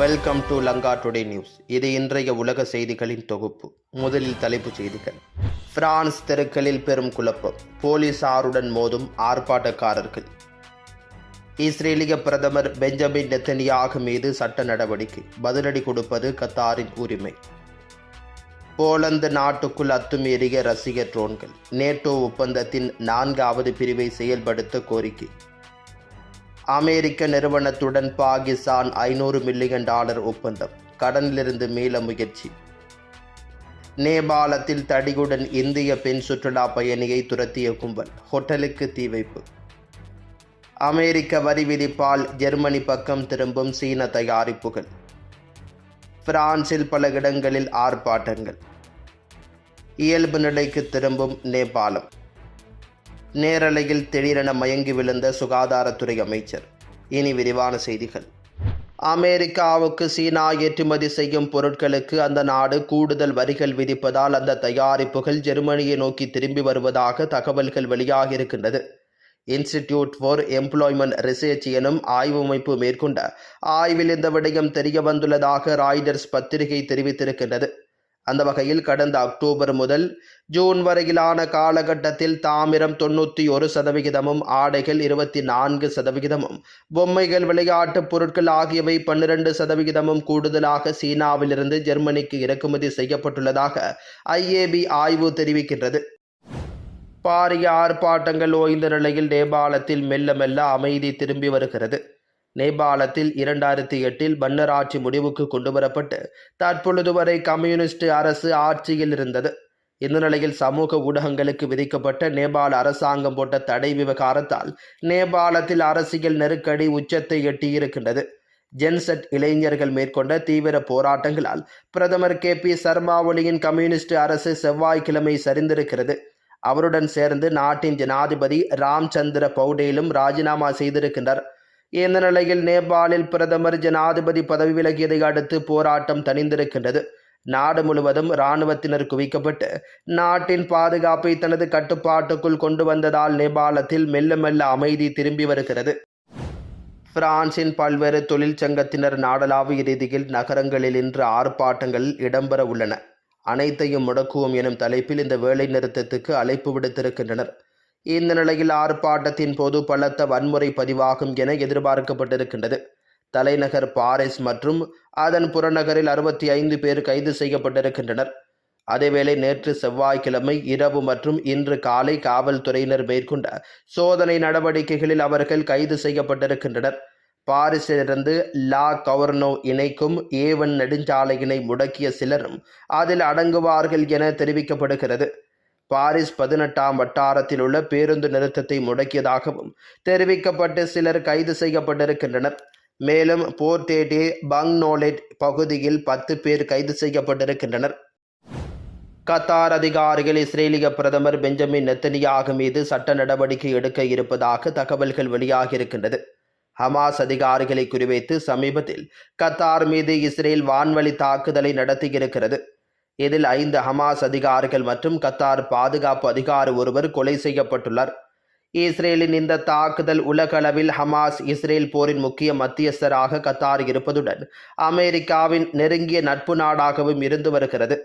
Welcome to Lanka today news இது இன்றைய உலக செய்திகளின் தொகுப்பு. முதலில் தலைப்புச் செய்திகள். பிரான்ஸ் தெருக்களில் பெரும் குழப்பம். போலீசாருடன் மோதும் ஆர்ப்பாட்டக்காரர்கள். இஸ்ரேலிய பிரதமர் பெஞ்சமின் நெத்தனியாக மீது சட்ட நடவடிக்கை. பதிலடி கொடுப்பது கத்தாரின் உரிமை. போலந்து நாட்டுக்குள் அத்துமீறிய ரசிகர் ட்ரோன்கள். நேட்டோ ஒப்பந்தத்தின் நான்காவது பிரிவை செயல்படுத்த கோரிக்கை. அமெரிக்க நிறுவனத்துடன் பாகிஸ்தான் ஐநூறு மில்லியன் டாலர் ஒப்பந்தம். கடனிலிருந்து மீள முயற்சி. நேபாளத்தில் தடிகுடன் இந்திய பெண் சுற்றுலா பயணியை துரத்திய கும்பல் ஹோட்டலுக்கு தீ வைப்பு. அமெரிக்க வரி விதிப்பால் ஜெர்மனி பக்கம் திரும்பும் சீன தயாரிப்புகள். பிரான்சில் பல இடங்களில் ஆர்ப்பாட்டங்கள். இயல்பு நிலைக்கு திரும்பும் நேபாளம். நேரலையில் திடீரென மயங்கி விழுந்த சுகாதாரத்துறை அமைச்சர். இனி விரிவான செய்திகள். அமெரிக்காவுக்கு சீனா ஏற்றுமதி செய்யும் பொருட்களுக்கு அந்த நாடு கூடுதல் வரிகள் விதிப்பதால் அந்த தயாரிப்புகள் ஜெர்மனியை நோக்கி திரும்பி வருவதாக தகவல்கள் வெளியாகியிருக்கின்றது இன்ஸ்டிடியூட் ஃபார் எம்ப்ளாய்மெண்ட் ரிசர்ச் எனும் ஆய்வு அமைப்பு மேற்கொண்ட ஆய்வில் இந்த விடயம் தெரிய வந்துள்ளதாக ராய்டர்ஸ் பத்திரிகை தெரிவித்திருக்கின்றது. அந்த வகையில் கடந்த அக்டோபர் முதல் ஜூன் வரையிலான காலகட்டத்தில் தாமிரம் தொண்ணூற்றி ஒரு சதவிகிதமும் ஆடைகள் இருபத்தி நான்கு சதவிகிதமும் பொம்மைகள் விளையாட்டுப் பொருட்கள் ஆகியவை பன்னிரண்டு சதவிகிதமும் கூடுதலாக சீனாவிலிருந்து ஜெர்மனிக்கு இறக்குமதி செய்யப்பட்டுள்ளதாக ஐஏபி ஆய்வு தெரிவிக்கின்றது. பாரிய ஆர்ப்பாட்டங்கள் ஓய்ந்த நிலையில் நேபாளத்தில் மெல்ல மெல்ல அமைதி திரும்பி வருகிறது. நேபாளத்தில் இரண்டாயிரத்தி எட்டில் பன்னராட்சி முடிவுக்கு கொண்டுவரப்பட்டு தற்பொழுது வரை கம்யூனிஸ்ட் அரசு ஆட்சியில் இருந்தது. இந்த நிலையில் சமூக ஊடகங்களுக்கு விதிக்கப்பட்ட நேபாள அரசாங்கம் போட்ட தடை விவகாரத்தால் நேபாளத்தில் அரசியல் நெருக்கடி உச்சத்தை எட்டியிருக்கின்றது. ஜென்செட் இளைஞர்கள் மேற்கொண்ட தீவிர போராட்டங்களால் பிரதமர் கே. பி. சர்மா ஒலியின் கம்யூனிஸ்ட் அரசு செவ்வாய்க்கிழமை சரிந்திருக்கிறது. அவருடன் சேர்ந்து நாட்டின் ஜனாதிபதி ராம்சந்திர பௌடேலும் ராஜினாமா செய்திருக்கின்றனர் இந்த நிலையில் நேபாளில் பிரதமர் ஜனாதிபதி பதவி விலகியதை அடுத்து போராட்டம் தணிந்திருக்கின்றது. நாடு முழுவதும் இராணுவத்தினர் குவிக்கப்பட்டு நாட்டின் பாதுகாப்பை தனது கட்டுப்பாட்டுக்குள் கொண்டு வந்ததால் நேபாளத்தில் மெல்ல மெல்ல அமைதி திரும்பி வருகிறது. பிரான்சின் பல்வேறு தொழிற்சங்கத்தினர் நாடளாவிய ரீதியில் நகரங்களில் இன்று ஆர்ப்பாட்டங்களில் இடம்பெற உள்ளன. அனைத்தையும் முடக்குவோம் எனும் தலைப்பில் இந்த வேலை நிறுத்தத்துக்கு அழைப்பு விடுத்திருக்கின்றனர். இந்த நிலையில் ஆர்ப்பாட்டத்தின் போது பலத்த வன்முறை பதிவாகும் என எதிர்பார்க்கப்பட்டிருக்கின்றது. தலைநகர் பாரிஸ் மற்றும் அதன் புறநகரில் அறுபத்தி ஐந்து பேர் கைது செய்யப்பட்டிருக்கின்றனர். அதேவேளை நேற்று செவ்வாய்க்கிழமை இரவு மற்றும் இன்று காலை காவல்துறையினர் மேற்கொண்ட சோதனை நடவடிக்கைகளில் அவர்கள் கைது செய்யப்பட்டிருக்கின்றனர். பாரிஸிலிருந்து லா கவர்னோ இணைக்கும் ஏவன் நெடுஞ்சாலையினை முடக்கிய சிலரும் அதில் அடங்குவார்கள் என தெரிவிக்கப்படுகிறது. பாரிஸ் பதினெட்டாம் வட்டாரத்தில் உள்ள பேருந்து நிறுத்தத்தை முடக்கியதாகவும் தெரிவிக்கப்பட்டு சிலர் கைது செய்யப்பட்டிருக்கின்றனர். மேலும் போர்டேடே பங்னோலெட் பகுதியில் பத்து பேர் கைது செய்யப்பட்டிருக்கின்றனர். கத்தார் அதிகாரிகள் இஸ்ரேலிய பிரதமர் பெஞ்சமின் நெத்தனியாக மீது சட்ட நடவடிக்கை எடுக்க இருப்பதாக தகவல்கள் வெளியாகியிருக்கின்றது. ஹமாஸ் அதிகாரிகளை குறிவைத்து சமீபத்தில் கத்தார் மீது இஸ்ரேல் வான்வழி தாக்குதலை நடத்தியிருக்கிறது. இதில் ஐந்து ஹமாஸ் அதிகாரிகள் மற்றும் கத்தார் பாதுகாப்பு அதிகாரி ஒருவர் கொலை செய்யப்பட்டுள்ளார். இஸ்ரேலின் இந்த தாக்குதல் உலகளவில் ஹமாஸ் இஸ்ரேல் போரின் முக்கிய மத்தியஸ்தராக கத்தார் இருப்பதுடன் அமெரிக்காவின் நெருங்கிய நட்பு நாடாகவும் இருந்து வருகிறது.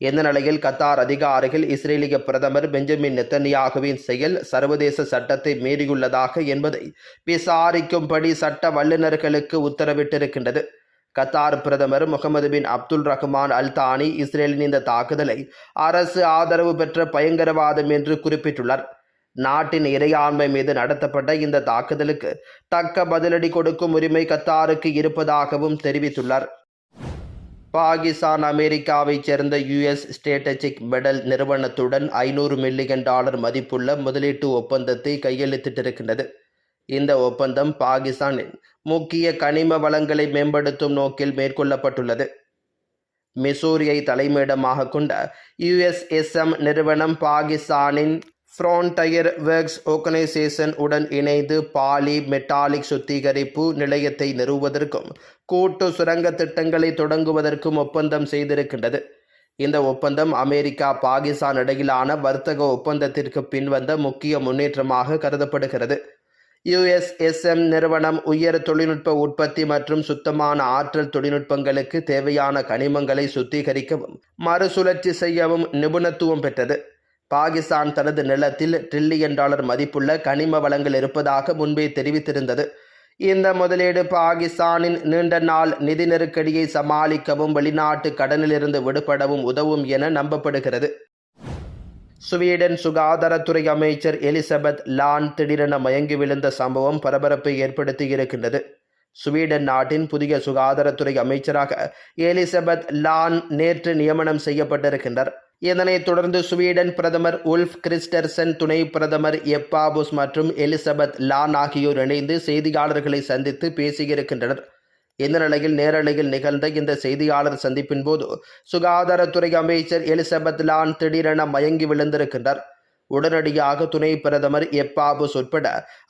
இந்த நிலையில் கத்தார் அதிகாரிகள் இஸ்ரேலிய பிரதமர் பெஞ்சமின் நெத்தன்யாகுவின் செயல் சர்வதேச சட்டத்தை மீறியுள்ளதாக என்பதை விசாரிக்கும்படி சட்ட வல்லுநர்களுக்கு உத்தரவிட்டிருக்கின்றது. கத்தார் பிரதமர் முகமது பின் அப்துல் ரஹ்மான் அல் தானி இஸ்ரேலின் இந்த தாக்குதலை அரசு ஆதரவு பெற்ற பயங்கரவாதம் என்று குறிப்பிட்டுள்ளார். நாட்டின் இறையாண்மை மீது நடத்தப்பட்ட இந்த தாக்குதலுக்கு தக்க பதிலடி கொடுக்கும் உரிமை கத்தாருக்கு இருப்பதாகவும் தெரிவித்துள்ளார். பாகிஸ்தான் அமெரிக்காவைச் சேர்ந்த யுஎஸ் ஸ்டேட்டஜிக் மெடல் நிறுவனத்துடன் ஐநூறு மில்லியன் டாலர் மதிப்புள்ள முதலீட்டு ஒப்பந்தத்தை கையெழுத்திட்டிருக்கின்றது. இந்த ஒப்பந்தம் பாகிஸ்தானின் முக்கிய கனிம வளங்களை மேம்படுத்தும் நோக்கில் மேற்கொள்ளப்பட்டுள்ளது. மிசூரியை தலைமையிடமாக கொண்ட யுஎஸ்எஸ்எம் நிறுவனம் பாகிஸ்தானின் ஃப்ரான்டயர் ஒர்க்ஸ் ஆர்கனைசேஷன் உடன் இணைந்து பாலி மெட்டாலிக் சுத்திகரிப்பு நிலையத்தை நிறுவுவதற்கும் கூட்டு சுரங்க திட்டங்களை தொடங்குவதற்கும் ஒப்பந்தம் செய்திருக்கின்றது. இந்த ஒப்பந்தம் அமெரிக்கா பாகிஸ்தான் இடையிலான வர்த்தக ஒப்பந்தத்திற்கு பின்வந்த முக்கிய முன்னேற்றமாக கருதப்படுகிறது. யுஎஸ்எஸ்எம் நிறுவனம் உயர் தொழில்நுட்ப உற்பத்தி மற்றும் சுத்தமான ஆற்றல் தொழில்நுட்பங்களுக்கு தேவையான கனிமங்களை சுத்திகரிக்கவும் மறுசுழற்சி செய்யவும் நிபுணத்துவம் பெற்றது. பாகிஸ்தான் தனது நிலத்தில் டிரில்லியன் டாலர் மதிப்புள்ள கனிம வளங்கள் இருப்பதாக முன்பே தெரிவித்திருந்தது. இந்த முதலீடு பாகிஸ்தானின் நீண்ட நாள் நிதி நெருக்கடியை சமாளிக்கவும் வெளிநாட்டு கடனிலிருந்து விடுபடவும் உதவும் என நம்பப்படுகிறது. சுவீடன் சுகாதாரத்துறை அமைச்சர் எலிசபெத் லான் திடீரென மயங்கி விழுந்த சம்பவம் பரபரப்பை ஏற்படுத்தியிருக்கின்றது சுவீடன் நாட்டின் புதிய சுகாதாரத்துறை அமைச்சராக எலிசபெத் லான் நேற்று நியமனம் செய்யப்பட்டிருக்கின்றார். இதனைத் தொடர்ந்து சுவீடன் பிரதமர் உல்ஃப் கிறிஸ்டர்சன் துணை பிரதமர் எப்பாபுஸ் மற்றும் எலிசபெத் லான் ஆகியோர் இணைந்து செய்தியாளர்களை சந்தித்து பேசியிருக்கின்றனர். இந்த நிலையில் நேரலையில் நிகழ்ந்த இந்த செய்தியாளர் சந்திப்பின் போது சுகாதாரத்துறை அமைச்சர் எலிசபெத் லான் திடீரென மயங்கி விழுந்திருக்கின்றார். உடனடியாக துணை பிரதமர் எப்பாபுஸ் உட்பட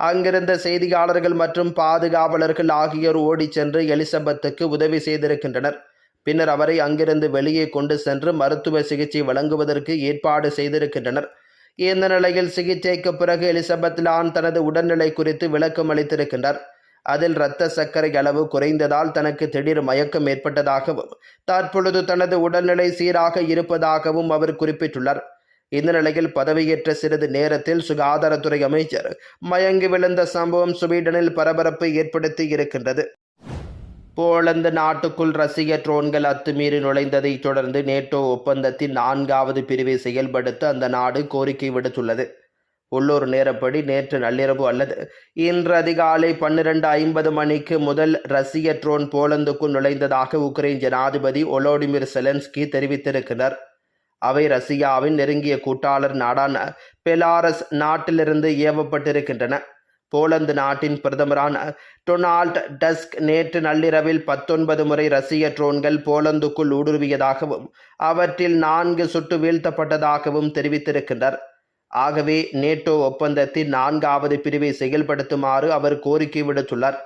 அங்கிருந்த செய்தியாளர்கள் மற்றும் பாதுகாவலர்கள் ஆகியோர் ஓடிச் சென்று எலிசபெத்துக்கு உதவி செய்திருக்கின்றனர். பின்னர் அவரை அங்கிருந்து வெளியே கொண்டு சென்று மருத்துவ சிகிச்சை வழங்குவதற்கு ஏற்பாடு செய்திருக்கின்றனர். இந்த நிலையில் சிகிச்சைக்கு பிறகு எலிசபெத் லான் தனது உடல்நிலை குறித்து விளக்கம் அளித்திருக்கின்றார் அதில் இரத்த சர்க்கரை அளவு குறைந்ததால் தனக்கு திடீர் மயக்கம் ஏற்பட்டதாகவும் தற்பொழுது தனது உடல்நிலை சீராக இருப்பதாகவும் அவர் குறிப்பிட்டுள்ளார். இந்த நிலையில் பதவியேற்ற சிறிது நேரத்தில் சுகாதாரத்துறை அமைச்சர் மயங்கி விழுந்த சம்பவம் ஸ்வீடனில் பரபரப்பை ஏற்படுத்தி இருக்கின்றது. போலந்து நாட்டுக்குள் ரஷ்ய ட்ரோன்கள் அத்துமீறி நுழைந்ததைத் தொடர்ந்து நேட்டோ ஒப்பந்தத்தின் நான்காவது பிரிவை செயல்படுத்த அந்த நாடு கோரிக்கை விடுத்துள்ளது. உள்ளூர் நேரப்படி நேற்று நள்ளிரவு அல்லது இன்று அதிகாலை பன்னிரண்டு ஐம்பது மணிக்கு முதல் ரஷ்ய ட்ரோன் போலந்துக்குள் நுழைந்ததாக உக்ரைன் ஜனாதிபதி ஒலோடிமிர் செலன்ஸ்கி தெரிவித்திருக்கிறார். அவை ரஷ்யாவின் நெருங்கிய கூட்டாளர் நாடான பெலாரஸ் நாட்டிலிருந்து ஏவப்பட்டிருக்கின்றன. போலந்து நாட்டின் பிரதமரான டொனால்ட் டஸ்க் நேற்று நள்ளிரவில் பத்தொன்பது முறை ரஷ்ய ட்ரோன்கள் போலந்துக்குள் ஊடுருவியதாகவும் அவற்றில் நான்கு சுட்டு வீழ்த்தப்பட்டதாகவும் தெரிவித்திருக்கின்றனர் ஆகவே நேட்டோ ஒப்பந்தத்தின் நான்காவது பிரிவை செயல்படுத்துமாறு அவர் கோரிக்கை விடுத்துள்ளார்.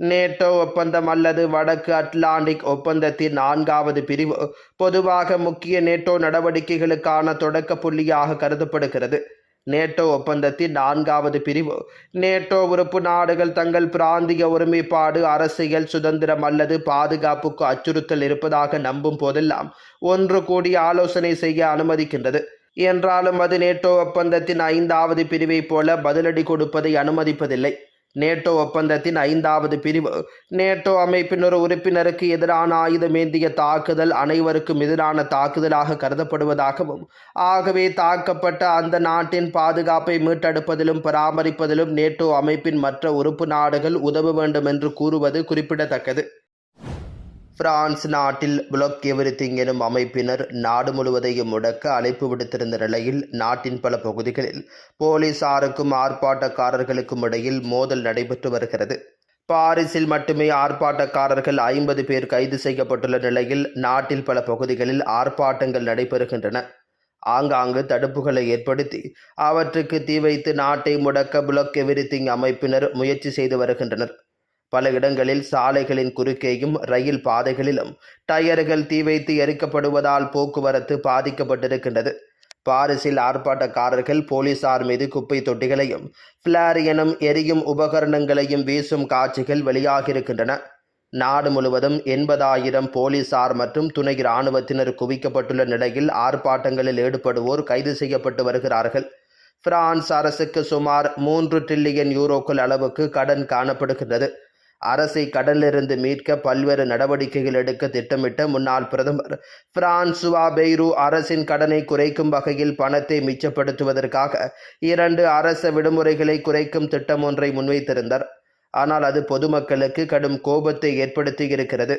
நேட்டோ ஒப்பந்தம் அல்லது வடக்கு அட்லாண்டிக் ஒப்பந்தத்தின் நான்காவது பிரிவு பொதுவாக முக்கிய நேட்டோ நடவடிக்கைகளுக்கான தொடக்க புள்ளியாக கருதப்படுகிறது. நேட்டோ ஒப்பந்தத்தின் நான்காவது பிரிவு நேட்டோ உறுப்பு நாடுகள் தங்கள் பிராந்திய ஒருமைப்பாடு அரசியல் சுதந்திரம் அல்லது பாதுகாப்புக்கு அச்சுறுத்தல் இருப்பதாக நம்பும் போதெல்லாம் ஒன்று கூடி ஆலோசனை செய்ய அனுமதிக்கின்றது. என்றாலும் அது நேட்டோ ஒப்பந்தத்தின் ஐந்தாவது பிரிவைப் போல பதிலடி கொடுப்பதை அனுமதிப்பதில்லை. நேட்டோ ஒப்பந்தத்தின் ஐந்தாவது பிரிவு நேட்டோ அமைப்பின் ஒரு உறுப்பினருக்கு எதிரான ஆயுதமேந்திய தாக்குதல் அனைவருக்கும் எதிரான தாக்குதலாக கருதப்படுவதாகவும் ஆகவே தாக்கப்பட்ட அந்த நாட்டின் பாதுகாப்பை மீட்டெடுப்பதிலும் பராமரிப்பதிலும் நேட்டோ அமைப்பின் மற்ற உறுப்பு நாடுகள் உதவ வேண்டும் என்று கூறுவது குறிப்பிடத்தக்கது. பிரான்ஸ் நாட்டில் புளக் எவ்ரிதிங் எனும் அமைப்பினர் நாடு முழுவதையும் முடக்க அழைப்பு விடுத்திருந்த நிலையில் நாட்டின் பல பகுதிகளில் போலீசாருக்கும் ஆர்ப்பாட்டக்காரர்களுக்கும் இடையில் மோதல் நடைபெற்று வருகிறது. பாரிஸில் மட்டுமே ஆர்ப்பாட்டக்காரர்கள் ஐம்பது பேர் கைது செய்யப்பட்டுள்ள நிலையில் நாட்டில் பல பகுதிகளில் ஆர்ப்பாட்டங்கள் நடைபெறுகின்றன. ஆங்காங்கு தடுப்புகளை ஏற்படுத்தி அவற்றுக்கு தீ வைத்து நாட்டை முடக்க புளக் எவ்ரிதிங் அமைப்பினர் முயற்சி செய்து வருகின்றனர். பல இடங்களில் சாலைகளின் குறுக்கேயும் ரயில் பாதைகளிலும் டயர்கள் தீ வைத்து எரிக்கப்படுவதால் போக்குவரத்து பாதிக்கப்பட்டிருக்கின்றது. பாரிஸில் ஆர்ப்பாட்டக்காரர்கள் போலீசார் மீது குப்பை தொட்டிகளையும் பிளார் எனும் எரியும் உபகரணங்களையும் வீசும் காட்சிகள் வெளியாகியிருக்கின்றன. நாடு முழுவதும் எண்பதாயிரம் போலீசார் மற்றும் துணை இராணுவத்தினர் குவிக்கப்பட்டுள்ள நிலையில் ஆர்ப்பாட்டங்களில் ஈடுபடுவோர் கைது செய்யப்பட்டு வருகிறார்கள். பிரான்ஸ் அரசுக்கு சுமார் மூன்று டிரில்லியன் யூரோக்கள் அளவுக்கு கடன் காணப்படுகின்றது. அரசை கடலிலிருந்து மீட்க பல்வேறு நடவடிக்கைகள் எடுக்க திட்டமிட்ட முன்னாள் பிரதமர். பிரான்சுவா பெய்ரு அரசின் கடனை குறைக்கும் வகையில் பணத்தை மிச்சப்படுத்துவதற்காக இரண்டு அரச விடுமுறைகளை குறைக்கும் திட்டம் ஒன்றை முன்வைத்திருந்தார். ஆனால் அது பொதுமக்களுக்கு கடும் கோபத்தை ஏற்படுத்தி இருக்கிறது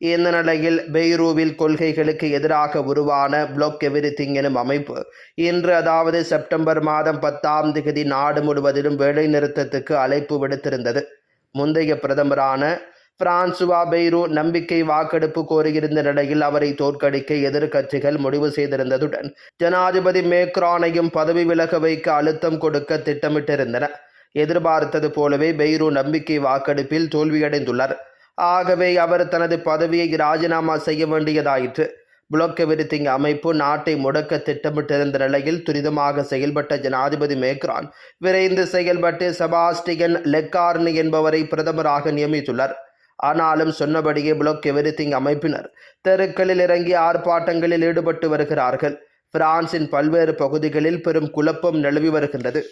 இந்த நிலையில் பெய்ரூவில் கொள்கைகளுக்கு எதிராக உருவான பிளாக் எவ்ரிதிங் எனும் அமைப்பு இன்று அதாவது செப்டம்பர் மாதம் பத்தாம் தேதி நாடு முழுவதிலும் வேலைநிறுத்தத்துக்கு அழைப்பு விடுத்திருந்தது. முந்தைய பிரதமரான பிரான்சுவா பெய்ரோ நம்பிக்கை வாக்கெடுப்பு கோரியிருந்த நிலையில் அவரை தோற்கடிக்க எதிர்க்கட்சிகள் முடிவு செய்திருந்ததுடன் ஜனாதிபதி மேக்ரானையும் பதவி விலக வைக்க அழுத்தம் கொடுக்க திட்டமிட்டிருந்தன. எதிர்பார்த்தது போலவே பெய்ரோ நம்பிக்கை வாக்கெடுப்பில் தோல்வியடைந்துள்ளார். ஆகவே அவர் தனது பதவியை ராஜினாமா செய்ய வேண்டியதாயிற்று. புளொக் அமைப்பு நாட்டை முடக்க திட்டமிட்டிருந்த நிலையில் துரிதமாக செயல்பட்ட ஜனாதிபதி மேக்ரான் விரைந்து செயல்பட்டு செபாஸ்டியன் லெக்கார்னி என்பவரை பிரதமராக நியமித்துள்ளார். ஆனாலும் சொன்னபடியே புளொக் எவரித்திங் அமைப்பினர் தெருக்களில் இறங்கி ஆர்ப்பாட்டங்களில் ஈடுபட்டு வருகிறார்கள். பிரான்சின் பல்வேறு பகுதிகளில் பெரும் குழப்பம் நிலவி வருகின்றது.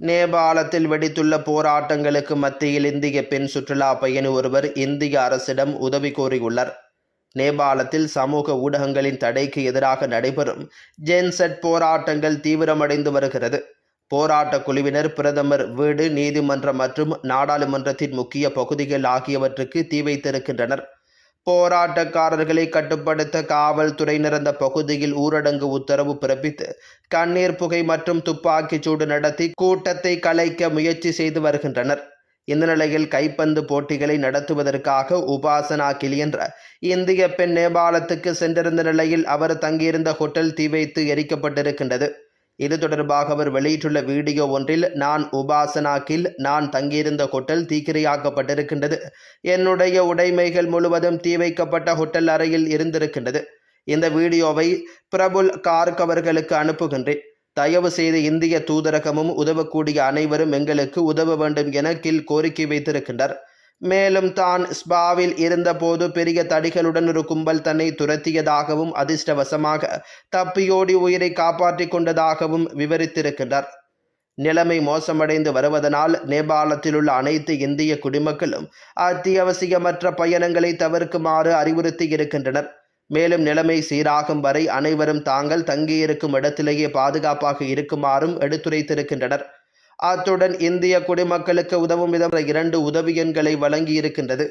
நேபாளத்தில் வெடித்துள்ள போராட்டங்களுக்கு மத்தியில் இந்திய பெண் சுற்றுலா பயணி ஒருவர் இந்திய அரசிடம் உதவி கோரியுள்ளார். நேபாளத்தில் சமூக ஊடகங்களின் தடைக்கு எதிராக நடைபெறும் ஜென்செட் போராட்டங்கள் தீவிரமடைந்து வருகிறது. போராட்ட குழுவினர் பிரதமர் வீடு நீதிமன்றம் மற்றும் நாடாளுமன்றத்தின் முக்கிய பகுதிகள் ஆகியவற்றுக்கு தீ வைத்திருக்கின்றனர். போராட்டக்காரர்களை கட்டுப்படுத்த காவல்துறையினர் அந்த பகுதியில் ஊரடங்கு உத்தரவு பிறப்பித்து கண்ணீர் புகை மற்றும் துப்பாக்கிச் சூடு நடத்தி கூட்டத்தை கலைக்க முயற்சி செய்து வருகின்றனர். இந்த நிலையில் கைப்பந்து போட்டிகளை நடத்துவதற்காக உபாசனா கிளி என்ற இந்திய பெண் நேபாளத்துக்கு சென்றிருந்த நிலையில் அவர் தங்கியிருந்த ஹோட்டல் தீ வைத்து எரிக்கப்பட்டிருக்கின்றது. இது தொடர்பாக அவர் வெளியிட்டுள்ள வீடியோ ஒன்றில் நான் உபாசனா கில் நான் தங்கியிருந்த ஹோட்டல் தீக்கிரையாக்கப்பட்டிருக்கின்றது. என்னுடைய உடைமைகள் முழுவதும் தீ வைக்கப்பட்ட ஹோட்டல் அறையில் இருந்திருக்கின்றது. இந்த வீடியோவை பிரபுல் கார்க் அவர்களுக்கு அனுப்புகின்றேன். தயவு செய்து இந்திய தூதரகமும் உதவக்கூடிய அனைவரும் எங்களுக்கு உதவ வேண்டும் என கில் கோரிக்கை வைத்திருக்கின்றார் மேலும் தான் ஸ்பாவில் இருந்தபோது பெரிய தடிகளுடன் ஒரு கும்பல் தன்னை துரத்தியதாகவும் அதிர்ஷ்டவசமாக தப்பியோடி உயிரை காப்பாற்றிக் கொண்டதாகவும் விவரித்திருக்கின்றார் நிலைமை மோசமடைந்து வருவதனால் நேபாளத்தில் உள்ள அனைத்து இந்திய குடிமக்களும் அத்தியாவசியமற்ற பயணங்களை தவிர்க்குமாறு அறிவுறுத்தி இருக்கின்றனர். மேலும் நிலைமை சீராகும் வரை அனைவரும் தாங்கள் தங்கியிருக்கும் இடத்திலேயே பாதுகாப்பாக இருக்குமாறும் எடுத்துரைத்திருக்கின்றனர். அத்துடன் இந்திய குடிமக்களுக்கு உதவும் விதம் இரண்டு உதவி எண்களை வழங்கியிருக்கின்றது.